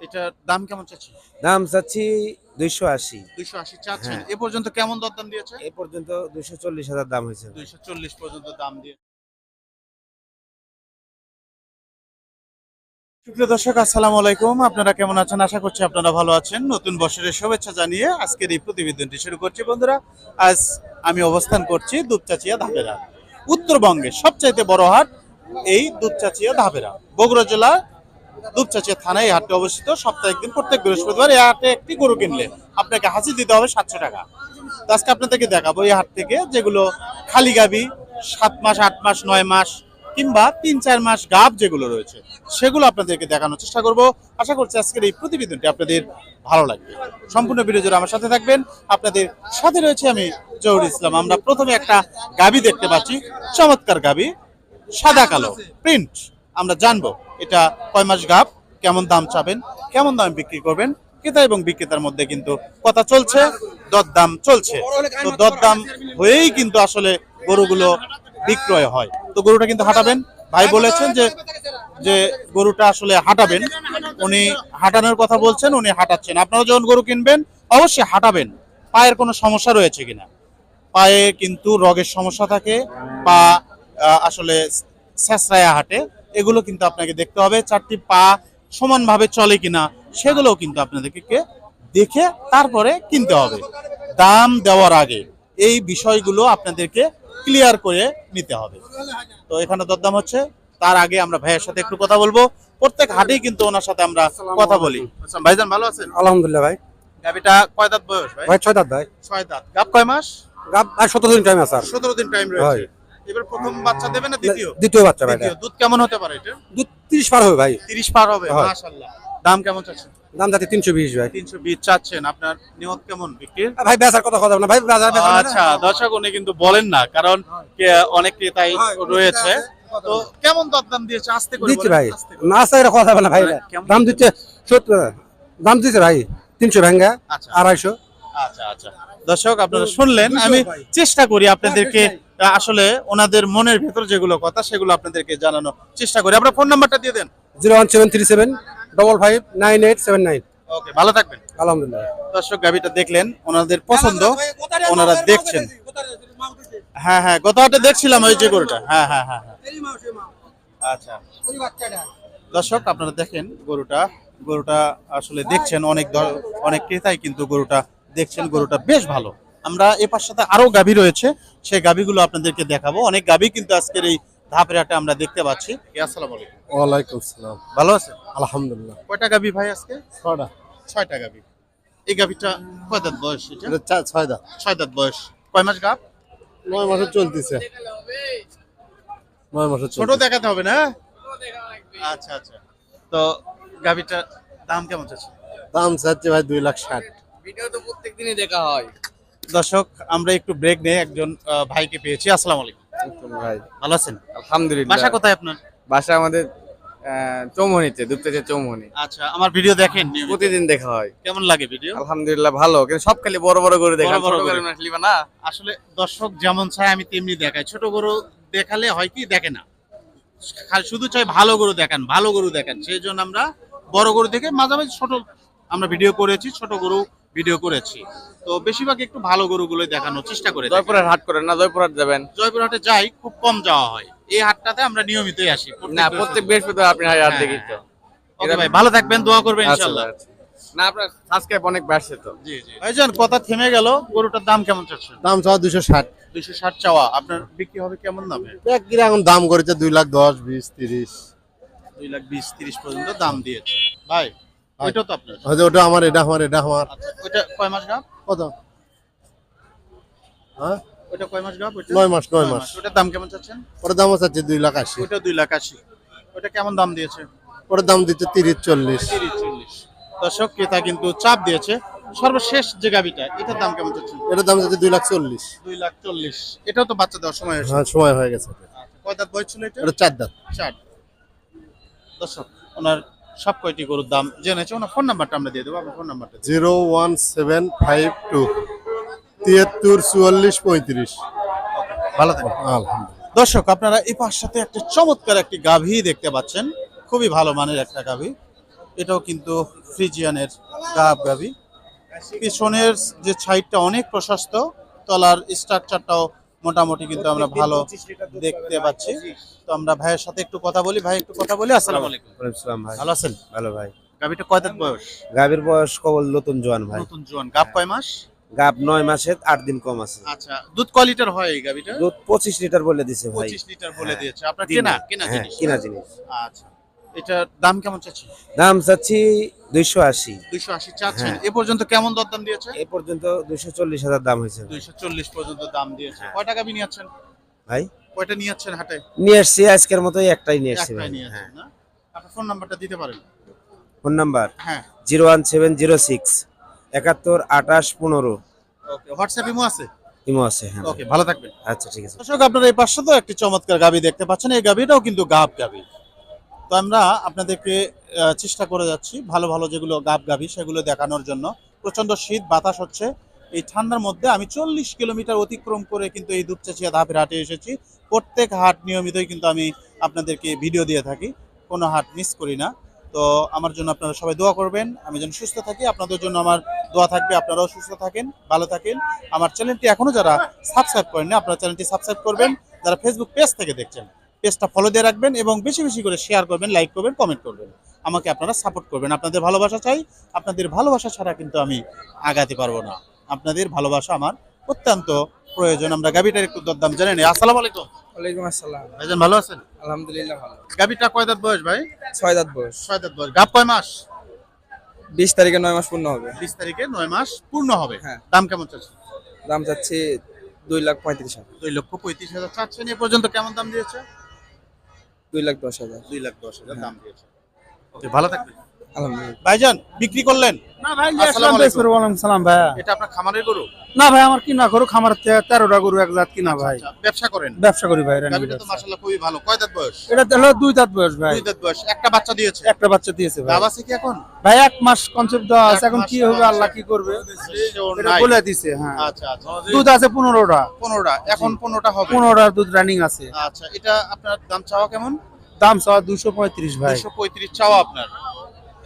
এটার দাম কেমন চাচ্ছেন? দাম চাচ্ছি দুইশো আশি। দুইশো আশি চাচ্ছেন। হ্যাঁ। এ পর্যন্ত কেমন দরদাম দিয়েছে? এ পর্যন্ত দুইশো চল্লিশ হাজার দাম হয়েছে। দুইশো চল্লিশ পর্যন্ত দাম দিয়ে। সুপ্রিয় দর্শক আসসালামু আলাইকুম। আপনারা কেমন আছেন? আশা করছি আপনারা ভালো আছেন। নতুন বছরের শুভেচ্ছা জানিয়ে আজকের এই প্রতিবেদনটি শুরু করছি। বন্ধুরা আজ আমি অবস্থান করছি দুপচাচিয়া ধাপেরা। উত্তরবঙ্গের সবচাইতে বড় হাট এই দুপচাচিয়া ধাপেরা। বগুড়া জেলা দুপচাচিয়া থানায় এই হাটটি অবস্থিত। সপ্তাহে একদিন, প্রত্যেক বৃহস্পতিবার এই হাটে একটি গরু কিনলে আপনাকে হাসি দিতে হবে সাতশো টাকা। তো আজকে আপনাদেরকে দেখাবো এই হাট থেকে যেগুলো খালি গাবি, সাত মাস, আট মাস, নয় মাস কিংবা তিন, চার মাস গাব যেগুলো রয়েছে, সেগুলো আপনাদেরকে দেখানোর চেষ্টা করব। আশা করছি আজকের এই প্রতিবেদনটি আপনাদের ভালো লাগবে। সম্পূর্ণ জুড়ে আমার সাথে থাকবেন। আপনাদের সাথে রয়েছে আমি জহুর ইসলাম। আমরা প্রথমে একটা গাবি দেখতে পাচ্ছি। চমৎকার গাবি, সাদা কালো প্রিন্ট আমরা জানব এটা কয় মাস গাপ কেমন দাম চাবেন, কেমন দামে বিক্রি করবেন, ক্রেতা এবং বিক্রেতার মধ্যে কিন্তু কথা চলছে, দরদাম চলছে। তো দরদাম হয়েই কিন্তু আসলে গরুগুলো বিক্রয় হয়। তো গরুটা কিন্তু হাঁটাবেন, ভাই বলেছেন যে যে গরুটা আসলে হাঁটাবেন, উনি হাঁটানোর কথা বলছেন, উনি হাঁটাচ্ছেন। আপনারা যখন গরু কিনবেন, অবশ্যই হাঁটাবেন। পায়ের কোনো সমস্যা রয়েছে কিনা? পায়ে কিন্তু রগের সমস্যা থাকে বা আসলে স্যাঁচড়ায়া হাঁটে এগুলো কিন্তু আপনাকে দেখতে হবে। চারটি পা সমানভাবে চলে কিনা সেগুলোও কিন্তু আপনাদেরকে দেখে তারপরে কিনতে হবে। দাম দেওয়ার আগে এই বিষয়গুলো আপনাদেরকে ক্লিয়ার করে নিতে হবে। তো এখানে দরদাম হচ্ছে। তার আগে আমরা ভাইয়ের সাথে একটু কথা বলব। প্রত্যেক হাটেই কিন্তু ওনার সাথে আমরা কথা বলি। ভাইজান ভালো আছেন? আলহামদুলিল্লাহ ভাই। গাবিটা কয় দাঁত বয়স ভাই? ভাই ছয় দাঁত ভাই। ছয় দাঁত। গাব কয় মাস? গাব আর সতেরো দিন টাইম আছে সতেরো দিন টাইম রয়েছে। হয়। এবার প্রথম বাচ্চা দেবে না দ্বিতীয়? দ্বিতীয় বাচ্চা ভাই দুধ কেমন হতে পারে এটা দুধ তিরিশ পার হবে ভাই। তিরিশ পার হবে হয়। মাশাল্লাহ দাম কেমন চাচ্ছেন? দাম তিনশো বিশ ভাই। তিনশো বিশ চাচ্ছেন। আপনার নিয়ত কেমন বিক্রির? ভাই বেচার কথা কথা না। ভাই বেচার বেচার আচ্ছা দর্শক উনি কিন্তু বলেন না কারণ অনেক ক্রেতাই রয়েছে। তো কেমন দরদাম দিয়েছে? আস্তে করে দিচ্ছি ভাই। না কথা বলে না ভাই। কেমন দাম দিচ্ছে? দাম দিচ্ছে ভাই তিনশো ভেঙ্গা আচ্ছা। আড়াইশো। আচ্ছা আচ্ছা। দর্শক আপনারা শুনলেন আমি চেষ্টা করি আপনাদেরকে আসলে ওনাদের মনের ভেতর যেগুলো কথা সেগুলো আপনাদেরকে জানানোর চেষ্টা করি। আপনার ফোন নাম্বারটা দিয়ে দেন। Zero one seven three seven double five nine eight seven nine. Okay ভালো থাকবেন। আলহামদুলিল্লাহ। দর্শক গাবিটা দেখলেন ওনাদের পছন্দ ওনারা দেখছেন। হ্যাঁ হ্যাঁ গত হাটে দেখছিলাম ওই যে গরুটা। হ্যাঁ হ্যাঁ হ্যাঁ হ্যাঁ। আচ্ছা। দর্শক আপনারা দেখেন গরুটা গরুটা আসলে দেখছেন অনেক অনেক ক্রেতাই কিন্তু গরুটা দেখছেন গরুটা বেশ ভালো। আমরা এ পাশ সাথে আরও গাভী রয়েছে সেই গাভীগুলো আপনাদেরকে দেখাবো। অনেক গাভী কিন্তু আজকের এই ধাপের হাটে আমরা দেখতে পাচ্ছি। আসসালামু আলাইকুম। ওয়ালাইকুম সালাম ভালো আছেন? আলহামদুলিল্লাহ। কয়টা গাভী ভাই আজকে? ছটা ছয়টা গাভী। এই গাভীটা কয় দাঁত বয়স এটা? ছয় দাঁত। ছয় দাঁত বয়স। কয় মাস গাভ নয় মাসে চলতেছে। নয় মাসে ছোট দেখাতে হবে না আচ্ছা আচ্ছা। তো গাভীটা দাম কেমন চাচ্ছে দাম চাচ্ছে ভাই দুই লাখ ষাট। ভিডিও তো প্রত্যেক দিনই দেখা হয়। দর্শক আমরা একটু ব্রেক নিয়ে একজন ভাইকে পেয়েছি। আসসালামু আলাইকুম। ভাই ভালো আছেন? আলহামদুলিল্লাহ। বাসা কোথায় আপনার? বাসা আমাদের আহ, চৌমুহনীতে দুপতেছে চৌমুহনী। আচ্ছা আমার ভিডিও দেখেন প্রতিদিন দেখা হয়। কেমন লাগে ভিডিও আলহামদুলিল্লাহ ভালো কিন্তু সব খালি বড় বড় করে দেখা বড়। করে। না? আসলে দর্শক যেমন চায় আমি তেমনি দেখাই। ছোট গরু দেখালে হয় কি দেখে না। শুধু চাই ভালো গরু দেখান ভালো গরু দেখান। সেই জন্য আমরা বড় গরু দেখে মাঝামাঝি ছোট আমরা ভিডিও করেছি ছোট গরু ভিডিও করেছি। তো বেশিরভাগ একটু ভালো গরুগুলোই দেখানোর চেষ্টা করে থাকি। জয়পুরহাট হাট করেন না জয়পুরহাট যাবেন? জয়পুরহাটে যাই খুব কম যাওয়া হয়। এই হাটটাতে আমরা নিয়মিতই আসি। না প্রত্যেক বৃহস্পতিবার। আপনি হাট হ্যাঁ, দেখি তো। ওকে ভাই ভালো থাকবেন দোয়া করবেন আচ্ছা, ইনশাআল্লাহ আচ্ছা। না আপনার সাবস্ক্রাইব অনেক বাড়ছে তো। জি জি। ভাইজান কথা থেমে গেল গরুটার দাম কেমন চাচ্ছেন? দাম চাওয়া দুশো ষাট। দুইশো ষাট চাওয়া। আপনার বিক্রি হবে কেমন দামে? এক কীরকম দাম করেছে দুই লাখ দশ বিশ তিরিশ। দুই লাখ বিশ তিরিশ পর্যন্ত দাম দিয়েছে। ভাই ওইটা তো আপনার। হয়তো ওটা আমার এটা আমার এটা আমার। আচ্ছা ওইটা কয় মাস গাপ কত? হ্যাঁ? ওইটা কয় মাস গাপ ওইটা? নয় মাস নয় মাস। ওটার দাম কেমন চাচ্ছেন? ওটার দাম আছে দুই লাখ আশি। ওইটা দুই লাখ আশি। ওইটা কেমন দাম দিয়েছে? ওটার দাম দিচ্ছে তিরিশ চল্লিশ। তিরিশ চল্লিশ। দর্শক ক্রেতা কিন্তু চাপ দিয়েছে। সর্বশেষ যে গাবিটা এটার দাম কেমন চাচ্ছেন? এটার দাম যাচ্ছে দুই লাখ চল্লিশ। দুই লাখ চল্লিশ। এটাও তো বাচ্চা দেওয়ার সময় হয়েছে। হ্যাঁ সময় হয়ে গেছে। আচ্ছা, কয় দাঁত বয়স ছিল এটা? এটা চার দাঁত। চার। দর্শক ওনার সব কয়টি গরুর দাম জেনেছে। ওনার ফোন নাম্বারটা আমরা দিয়ে দেবো আপনার ফোন নাম্বারটা। Zero one seven five two তিয়াত্তর চুয়াল্লিশ পঁয়ত্রিশ। ভালো থাকবেন। আলহামদুলিল্লাহ। দর্শক আপনারা এই পাশ সাথে একটা চমৎকার একটি গাভী দেখতে পাচ্ছেন। খুবই ভালো মানের একটা গাভী। এটাও কিন্তু ফ্রিজিয়ানের গাব গাভী। পিছনের যে সাইডটা অনেক প্রশস্ত তলার স্ট্রাকচারটাও মোটামুটি কিন্তু আমরা ভালো দেখতে পাচ্ছি। তো আমরা ভাইয়ের সাথে একটু কথা বলি ভাই একটু কথা বলি আসসালামু আলাইকুম। সালাম ভাই। ভালো আছেন? ভালো ভাই। গাবিটা কয় দাঁত বয়স? গাভীর বয়স কবল নতুন জোয়ান ভাই। নতুন জোয়ান। গাব কয় মাস? গাব নয় মাসে আট দিন কম আছে। আচ্ছা দুধ কয় লিটার হয় এই গাবিটা দুধ পঁচিশ লিটার বলে দিছে ভাই। পঁচিশ লিটার বলে হ্যাঁ। দিয়েছে। আপনার কেনা? কেনা হ্যাঁ জিনিস? কিনা জিনিস। আচ্ছা। এটার দাম কেমন চাচ্ছি দাম চাচ্ছি দুইশো আশি। দুইশো আশি চাচ্ছেন। এ পর্যন্ত কেমন দরদাম দিয়েছে? এ পর্যন্ত দুইশো চল্লিশ হাজার দাম হয়েছে। দুইশো চল্লিশ পর্যন্ত দাম দিয়েছে। কয় টাকা নিয়ে যাচ্ছেন ভাই? কয়টা নিয়ে যাচ্ছেন হাটে? নিয়ে আসছি আজকের মতোই একটাই নিয়ে আসছি ভাই। নিয়ে যাচ্ছেন না? আপনার ফোন নাম্বারটা দিতে পারেন? Phone number? হ্যাঁ। Zero one seven zero six একাত্তর আঠাশ পনেরো। ওকে হোয়াটসঅ্যাপ ইমো আছে? ইমো আছে হ্যাঁ। ওকে ভালো থাকবেন। আচ্ছা ঠিক আছে। দর্শক আপনারা এই পাশে তো একটি চমৎকার গাবি দেখতে পাচ্ছেন। এই গাবিটাও কিন্তু গাব গাবি। তো আমরা আপনাদেরকে চেষ্টা করে যাচ্ছি ভালো ভালো যেগুলো গাব গাবি সেগুলো দেখানোর জন্য। প্রচণ্ড শীত, বাতাস হচ্ছে। এই ঠান্ডার মধ্যে আমি চল্লিশ কিলোমিটার অতিক্রম করে কিন্তু এই দুপচাচিয়া ধাপের হাটে এসেছি। প্রত্যেক হাট নিয়মিতই কিন্তু আমি আপনাদেরকে ভিডিও দিয়ে থাকি। কোনো হাট মিস করি না। তো আমার জন্য আপনারা সবাই দোয়া করবেন। আমি যেন সুস্থ থাকি। আপনাদের জন্য আমার দোয়া থাকবে। আপনারাও সুস্থ থাকেন, ভালো থাকেন। আমার চ্যানেলটি এখনও যারা সাবস্ক্রাইব করেন আপনারা চ্যানেলটি সাবস্ক্রাইব করবেন। যারা ফেসবুক পেজ থেকে দেখছেন। পেজটা ফলো দিয়ে রাখবেন এবং বেশি বেশি করে শেয়ার করবেন লাইক করবেন কমেন্ট করবেন। আমাকে আপনারা সাপোর্ট করবেন। আপনাদের ভালোবাসা চাই আপনাদের ভালোবাসা ছাড়া কিন্তু আমি আগাতে পারব না। আপনাদের ভালোবাসা আমার অত্যন্ত প্রয়োজন। আমরা গাবিটার একটু দরদাম জানেন আসসালামু আলাইকুম। ওয়ালাইকুম আসসালাম। ভাইজান ভালো আছেন? আলহামদুলিল্লাহ ভালো। গাবিটা কয় দাঁত বয়স ভাই? ছয় দাঁত বয়স। ছয় দাঁত বয়স। গাব কয় মাস? বিশ তারিখে নয় মাস পূর্ণ হবে। বিশ তারিখে নয় মাস পূর্ণ হবে। হ্যাঁ। দাম কেমন চাচ্ছে? দাম চাচ্ছি দুই লাখ পঁয়ত্রিশ হাজার। দুই লক্ষ পঁয়ত্রিশ হাজার চাচ্ছেন এ পর্যন্ত কেমন দাম দিয়েছে? দুই লাখ দশ হাজার। দুই লাখ দশ হাজার দাম দিয়েছে। ওকে ভালো থাকবেন। আলহামদুলিল্লাহ। ভাইজান বিক্রি করলেন? না ভাই আসসালামু আলাইকুম। ওয়ালাইকুম সালাম ভাইয়া। এটা আপনার খামারের গরু? না ভাই আমার কিনা গরু খামার তেরোটা গরু এক জাত কিনা ভাই। আচ্ছা, ব্যবসা করেন? ব্যবসা করি ভাই খুবই ভালো। কয় দাঁত বয়স? এটা হলো দুই দাঁত বয়স ভাই। দুই দাঁত বয়স। একটা বাচ্চা দিয়েছে? একটা বাচ্চা দিয়েছে ভাই। গাব আছে কি এখন? ভাই এক মাস কনসেপ্ট দেওয়া আছে। এখন কি হবে আল্লাহ কি করবে? এটা বলে দিছে হ্যাঁ। আচ্ছা আচ্ছা। দুধ আছে পনেরোটা। পনেরোটা। এখন পনেরোটা হবে। পনেরোটার দুধ রানিং আছে। আচ্ছা এটা আপনার দাম চাওয়া কেমন? দাম চাওয়া দুশো পঁয়ত্রিশ ভাই। দুশো পঁয়ত্রিশ চাওয়া আপনার।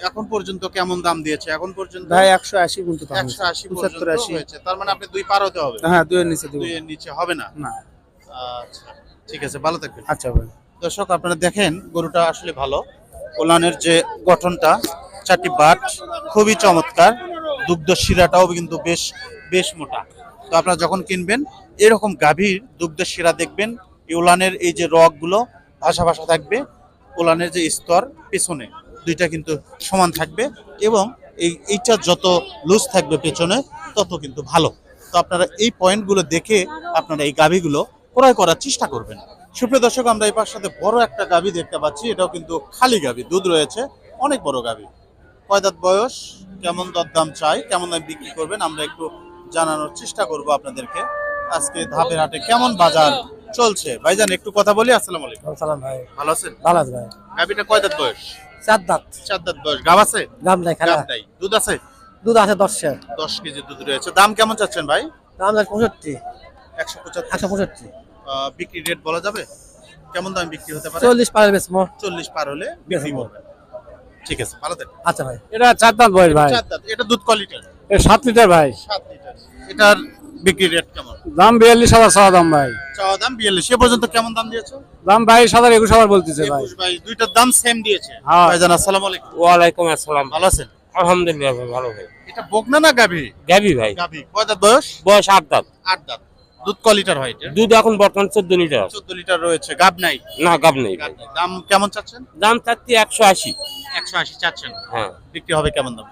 এখন পর্যন্ত কেমন দাম দিয়েছে? এখন পর্যন্ত ভাই একশো আশি দাম একশো আশি পঁচাত্তর পর্যন্ত আশি। হয়েছে। তার মানে আপনি দুই পার হতে হবে? হ্যাঁ দুইয়ের নিচে দিব। দুইয়ের নিচে হবে না? না। আচ্ছা ঠিক আছে ভালো থাকবেন। আচ্ছা ভাই। দর্শক আপনারা দেখেন গরুটা আসলে ভালো। ওলানের যে গঠনটা চারটি বাট খুবই চমৎকার। দুগ্ধ শিরাটাও কিন্তু বেশ বেশ মোটা। তো আপনারা যখন কিনবেন এরকম গাভীর দুগ্ধ শিরা দেখবেন এই ওলানের এই যে রগগুলো ভাসা ভাসা থাকবে ওলানের যে স্তর পেছনে। দুইটা কিন্তু সমান থাকবে এবং এই এইটা যত লুজ থাকবে পেছনে তত কিন্তু ভালো। তো আপনারা এই পয়েন্টগুলো দেখে আপনারা এই গাভীগুলো ক্রয় করার চেষ্টা করবেন। সুপ্রিয় দর্শক আমরা এই পাশে বড় একটা গাভী দেখতে পাচ্ছি। এটাও কিন্তু খালি গাভী দুধ রয়েছে অনেক বড় গাভী। কয়দাত বয়স? কেমন দরদাম চাই? কেমন দাম বিক্রি করবেন? আমরা একটু জানানোর চেষ্টা করব আপনাদেরকে। আজকে ধাপের হাটে কেমন বাজার চলছে? ভাইজান একটু কথা বলি। আসসালামু আলাইকুম। সালাম ভাই। ভালো আছেন? ভালো আছে ভাই। গাভীটা কয় দাঁত বয়স? চার দাঁত। চার দাঁত বয়স। গাব আছে? দাম নাই গাব নাই। দুধ আছে? দুধ আছে দশের দশ কেজি দুধ রয়েছে। দাম কেমন চাচ্ছেন ভাই? দাম আছে পঁয়ষট্টি। একশো পঁচাত্তর। একশো আহ, বিক্রি রেট বলা যাবে? কেমন দাম বিক্রি হতে পারে? চল্লিশ পার বেশ চল্লিশ পার হলে বিক্রি করবেন। ঠিক আছে ভালো থাকবেন। আচ্ছা ভাই। এটা চার দাঁত বয়স ভাই। চার দাঁত। এটা দুধ কোয়ালিটির? এটা সাত লিটার ভাই। সাত লিটার। এটার বিক্রি রেট কেমন? দাম বিয়াল্লিশ হাজার চাওয়া দাম ভাই। চাওয়া দাম বিয়াল্লিশ। এ পর্যন্ত কেমন দাম দিয়েছে? দাম বাইশ হাজার একুশ হাজার বলতেছে ভাই। বাইশ দুইটার দাম সেম দিয়েছে। হ্যাঁ। ভাইজান আসসালামু আলাইকুম। ওয়ালাইকুম আসসালাম। ভালো আছেন? আলহামদুলিল্লাহ ভাই ভালো ভাই। এটা বকনা না গাভী? গাবি ভাই। গাভী। কয় দাঁত বয়স? বয়স আট দাঁত। আট দাঁত। দুধ ক লিটার হয় এটা? দুধ এখন বর্তমান চোদ্দ লিটার চোদ্দ লিটার রয়েছে। গাব নাই? না গাব নেই ভাই। দাম কেমন চাচ্ছেন? দাম চাচ্ছি একশো আশি। একশো আশি চাচ্ছেন। হ্যাঁ। বিক্রি হবে কেমন দাম?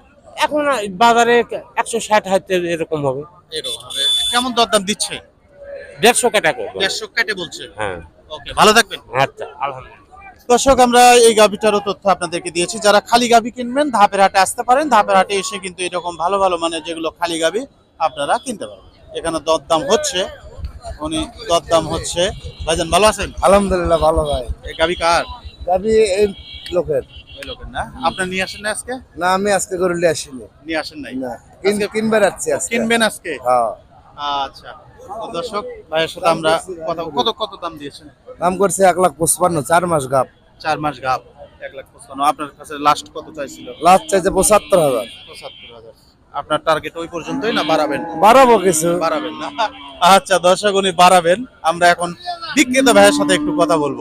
এখন বাজারে একশো ষাট হাতে এরকম হবে। এরকম হবে। কেমন দরদাম দিচ্ছে? দেড়শো কাটা দেড়শো কেটে বলছে? হ্যাঁ। ওকে ভালো থাকবেন। আচ্ছা আলহামদুলিল্লাহ। দর্শক আমরা এই গাভিটারও তথ্য আপনাদেরকে দিয়েছি। যারা খালি গাভি কিনবেন ধাপের হাটে আসতে পারেন। ধাপের হাটে এসে কিন্তু এরকম ভালো ভালো মানে যেগুলো খালি গাভি আপনারা কিনতে পারবেন। এখানে দরদাম হচ্ছে। উনি দরদাম হচ্ছে। ভাইজান ভালো আছেন? আলহামদুলিল্লাহ ভালো ভাই। এই গাভি কার? গাবি এই লোকের। ওই লোকের না? আপনি নিয়ে আসেন না আজকে? না আমি আজকে গরু নিয়ে আসিনি। নিয়ে আসেন নাই? না কিনবে যাচ্ছি আজকে। কিনবেন আজকে? হ্যাঁ। আচ্ছা। দর্শক ভাইয়ের সাথে আমরা কথা কত কত দাম দিয়েছেন? দাম করছে এক লাখ পঁচপান্ন চার মাস গাপ চার মাস গাব এক লাখ পঁচপান্ন। আপনার কাছে লাস্ট কত চাইছিল? লাস্ট চাইছে পঁচাত্তর হাজার। পঁচাত্তর হাজার। আপনার টার্গেট ওই পর্যন্তই না বাড়াবেন? বাড়াবো কিছু। বাড়াবেন না। আচ্ছা দর্শক উনি বাড়াবেন। আমরা এখন বিক্রেতা ভাইয়ের সাথে একটু কথা বলব।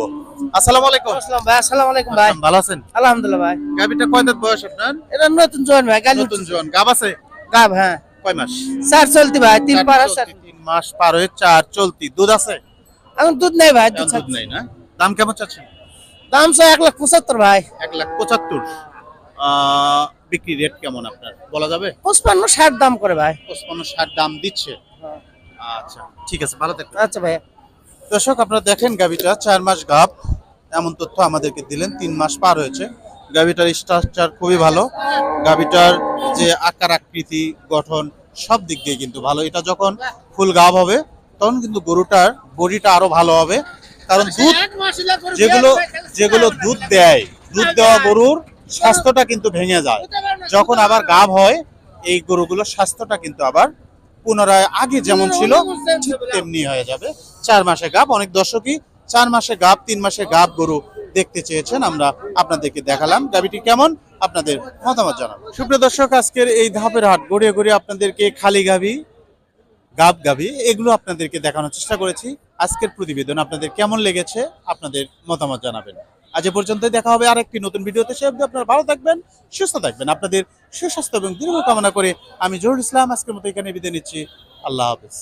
আসসালামু আলাইকুম। আসসালাম ভাই আসসালামু আলাইকুম ভাই। ভালো আছেন? আলহামদুলিল্লাহ ভাই। গাবিটা কয় দাঁত বয়স আপনার? এটা নতুন জোয়ান ভাই নতুন জন গাব আছে? গাব হ্যাঁ। কয় মাস? স্যার চলতি ভাই তিন পার তিন মাস পার হয়ে চার চলতি। দুধ আছে? এখন দুধ নেই ভাই দুধ নেই না? দাম কেমন চাচ্ছেন? দাম এক লাখ পঁচাত্তর ভাই। এক লাখ পঁচাত্তর। বিক্রি রেট কেমন আপনার? বলা যাবে? পঁচপান্ন ষাট দাম করে ভাই। পঁচপান্ন ষাট দাম দিচ্ছে। আচ্ছা ঠিক আছে ভালো থাকবেন। আচ্ছা ভাই দর্শক আপনারা দেখেন গাভিটা চার মাস গাভ। এমন তথ্য আমাদেরকে দিলেন তিন মাস পার হয়েছে। গাভিটার স্ট্রাকচার খুবই ভালো। গাভিটার যে আকার আকৃতি গঠন সব দিক দিয়ে কিন্তু ভালো। এটা যখন ফুল গাভ হবে তখন কিন্তু গরুটার বডিটা আরও ভালো হবে। কারণ দুধ যেগুলো যেগুলো দুধ দেয় দুধ দেওয়া গরুর স্বাস্থ্যটা কিন্তু ভেঙে যায়। যখন আবার গাভ হয় এই গরুগুলোর স্বাস্থ্যটা কিন্তু আবার পুনরায় আগে যেমন ছিল ঠিক তেমনি হয়ে যাবে। চার মাসে গাব অনেক দর্শকই চার মাসে গাব তিন মাসে গাব গরু দেখতে চেয়েছেন, আমরা আপনাদেরকে দেখালাম। গাবিটি কেমন? আপনাদের মতামত জানাব সুপ্রিয় দর্শক, আজকের এই ধাপের হাট, গড়িয়ে গড়িয়ে আপনাদেরকে খালি গাবি গাব গাবি এগুলো আপনাদেরকে দেখানোর চেষ্টা করেছি। আজকের প্রতিবেদন আপনাদের কেমন লেগেছে, আপনাদের মতামত জানাবেন। আজ পর্যন্ত দেখা হবে আরেকটি নতুন ভিডিওতে। সে অবধি আপনারা ভালো থাকবেন, সুস্থ থাকবেন। আপনাদের সুস্বাস্থ্য এবং দীর্ঘ কামনা করে আমি জহুর ইসলাম, আজকের মতো এখানে বিদায় নিচ্ছি। আল্লাহ হাফেজ।